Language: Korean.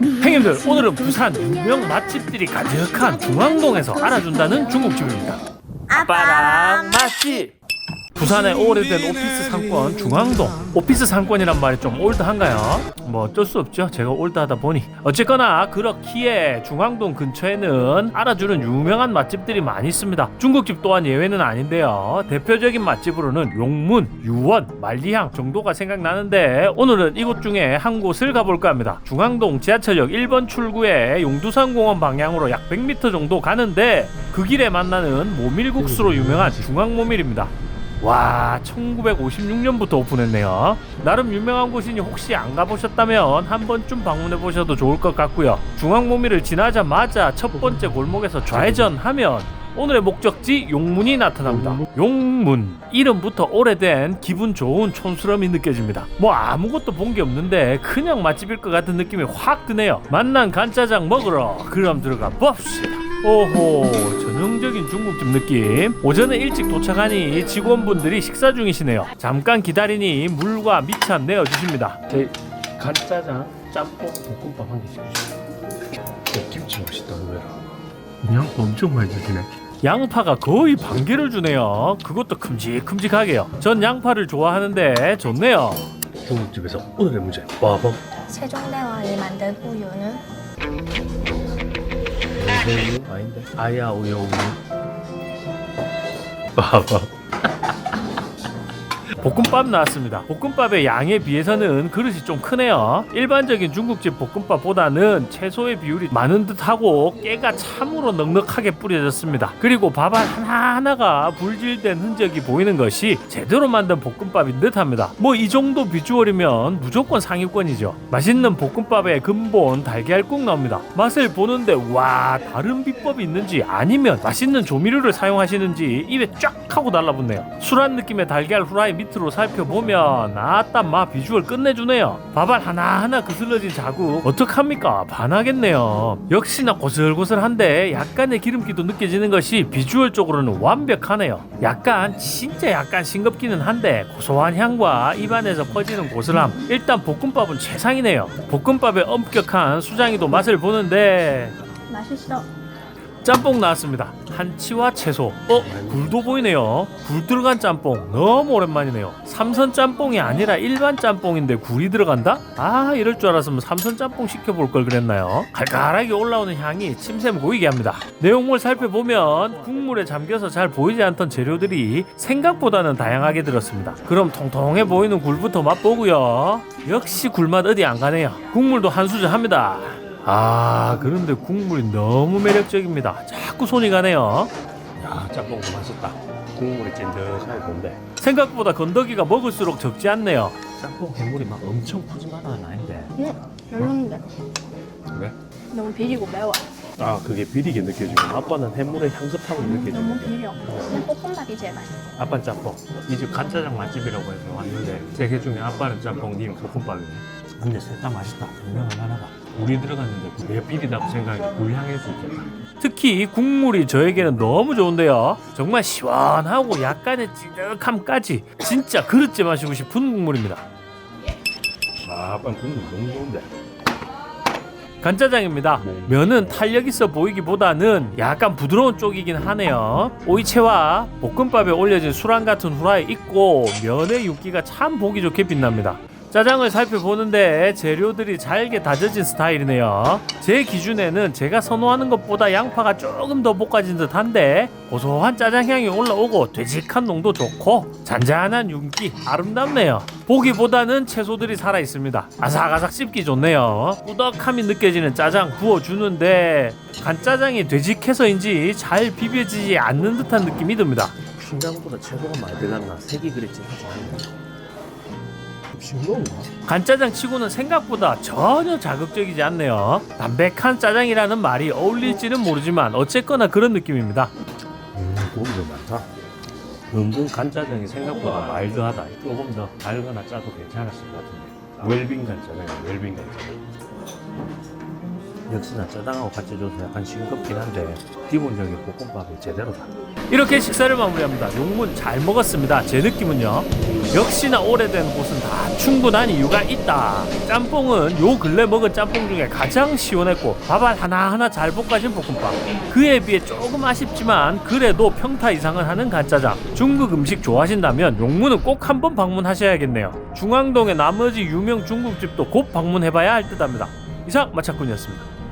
형님들 오늘은 부산 유명 맛집들이 가득한 중앙동에서 알아준다는 중국집입니다. 아빠랑 맛집. 부산의 오래된 오피스 상권 중앙동 오피스 상권이란 말이 좀 올드한가요? 뭐 어쩔 수 없죠. 제가 올드하다 보니. 어쨌거나 그렇기에 중앙동 근처에는 알아주는 유명한 맛집들이 많이 있습니다. 중국집 또한 예외는 아닌데요. 대표적인 맛집으로는 용문, 유원, 만리향 정도가 생각나는데 오늘은 이곳 중에 한 곳을 가볼까 합니다. 중앙동 지하철역 1번 출구에 용두산공원 방향으로 약 100m 정도 가는데 그 길에 만나는 모밀국수로 유명한 중앙모밀입니다 와 1956년부터 오픈했네요. 나름 유명한 곳이니 혹시 안 가보셨다면 한 번쯤 방문해 보셔도 좋을 것 같고요. 중앙모밀을 지나자마자 첫 번째 골목에서 좌회전하면 오늘의 목적지 용문이 나타납니다. 용문. 이름부터 오래된 기분 좋은 촌스러움이 느껴집니다. 뭐 아무것도 본 게 없는데 그냥 맛집일 것 같은 느낌이 확 드네요. 만난 간짜장 먹으러 그럼 들어가 봅시다 오호 전형적인 중국집 느낌. 오전에 일찍 도착하니 직원분들이 식사 중이시네요. 잠깐 기다리니 물과 미찬 내어주십니다. 제 간짜장 짬뽕 볶음밥 한 개씩 주세요 김치 맛있다 의외로. 양파 엄청 많이 주시네. 양파가 거의 반 개를 주네요. 그것도 큼직큼직하게요. 전 양파를 좋아하는데 좋네요. 중국집에서 오늘의 문제 빠밤. 세종대왕이 만든 우유는 아닌데? 아야 우유 우유 빠밤 볶음밥 나왔습니다. 볶음밥의 양에 비해서는 그릇이 좀 크네요. 일반적인 중국집 볶음밥보다는 채소의 비율이 많은 듯하고 깨가 참으로 넉넉하게 뿌려졌습니다. 그리고 밥알 하나하나가 불질된 흔적이 보이는 것이 제대로 만든 볶음밥인 듯합니다. 뭐 이 정도 비주얼이면 무조건 상위권이죠. 맛있는 볶음밥에 근본 달걀국 나옵니다. 맛을 보는데 와 다른 비법이 있는지 아니면 맛있는 조미료를 사용하시는지 입에 쫙 하고 달라붙네요. 술한 느낌의 달걀 후라이 밑으로 살펴보면 아따 마 비주얼 끝내주네요. 밥알 하나하나 그슬러진 자국 어떡합니까? 반하겠네요. 역시나 고슬고슬한데 약간의 기름기도 느껴지는 것이 비주얼적으로는 완벽하네요. 약간 진짜 약간 싱겁기는 한데 고소한 향과 입안에서 퍼지는 고슬함 일단 볶음밥은 최상이네요. 볶음밥의 엄격한 수장이도 맛을 보는데 맛있어. 짬뽕 나왔습니다. 한치와 채소. 어? 굴도 보이네요. 굴 들어간 짬뽕. 너무 오랜만이네요. 삼선 짬뽕이 아니라 일반 짬뽕인데 굴이 들어간다? 아, 이럴 줄 알았으면 삼선 짬뽕 시켜볼 걸 그랬나요? 갈갈하게 올라오는 향이 침샘 고이게 합니다. 내용물 살펴보면 국물에 잠겨서 잘 보이지 않던 재료들이 생각보다는 다양하게 들었습니다. 그럼 통통해 보이는 굴부터 맛보고요. 역시 굴맛 어디 안 가네요. 국물도 한 수저 합니다. 아 그런데 국물이 너무 매력적입니다 자꾸 손이 가네요 야 짬뽕도 맛있다 국물이 찐득하게 본데 생각보다 건더기가 먹을수록 적지 않네요 짬뽕 해물이 막 엄청 푸짐하다는 아닌데 응, 별론데. 왜? 너무 비리고 매워. 아 그게 비리게 느껴지고 아빠는 해물의 향긋함을 너무 느껴지는데 비려. 그냥 볶음밥이 제일 맛있어. 아빠는 짬뽕 이 집 간짜장 맛집이라고 해서 왔는데 세 개 중에 아빠는 짬뽕 님 볶음밥이네 근데 셋 다 맛있다. 분명한 하나가. 물이 들어갔는데 왜 비리다고 생각이 불향일 수 있겠다. 특히 국물이 저에게는 너무 좋은데요. 정말 시원하고 약간의 찌득함까지 진짜 그릇째 마시고 싶은 국물입니다. 아 아빠는 국물 너무 좋은데. 간짜장입니다. 면은 탄력 있어 보이기보다는 약간 부드러운 쪽이긴 하네요. 오이채와 볶음밥에 올려진 수란 같은 후라이 있고 면의 윤기가 참 보기 좋게 빛납니다 짜장을 살펴보는데 재료들이 잘게 다져진 스타일이네요. 제 기준에는 제가 선호하는 것보다 양파가 조금 더 볶아진 듯한데 고소한 짜장 향이 올라오고 되직한 농도 좋고 잔잔한 윤기 아름답네요. 보기보다는 채소들이 살아 있습니다. 아삭아삭 씹기 좋네요. 꾸덕함이 느껴지는 짜장 부어주는데 간짜장이 되직해서인지 잘 비벼지지 않는 듯한 느낌이 듭니다. 생각보다 채소가 많이 들어갔나 색이 그랬지 하지 않네 간짜장 치고는 생각보다 전혀 자극적이지 않네요. 담백한 짜장이라는 말이 어울릴지는 모르지만 어쨌거나 그런 느낌입니다. 음 고기가 많다 은근 간짜장이 생각보다 마일드하다 조금 더 달거나 짜도 괜찮았을 것 같은데 웰빙 간짜장이야 웰빙 간짜장 역시나 짜장하고 같이 줘서 약간 싱겁긴 한데 기본적인 볶음밥이 제대로다. 이렇게 식사를 마무리합니다. 용문 잘 먹었습니다. 제 느낌은요. 역시나 오래된 곳은 다 충분한 이유가 있다. 짬뽕은 요 근래 먹은 짬뽕 중에 가장 시원했고 밥알 하나하나 잘 볶아진 볶음밥. 그에 비해 조금 아쉽지만 그래도 평타 이상은 하는 간짜장. 중국 음식 좋아하신다면 용문은 꼭 한번 방문하셔야겠네요. 중앙동의 나머지 유명 중국집도 곧 방문해봐야 할 듯합니다. 이상 마차꾼이었습니다.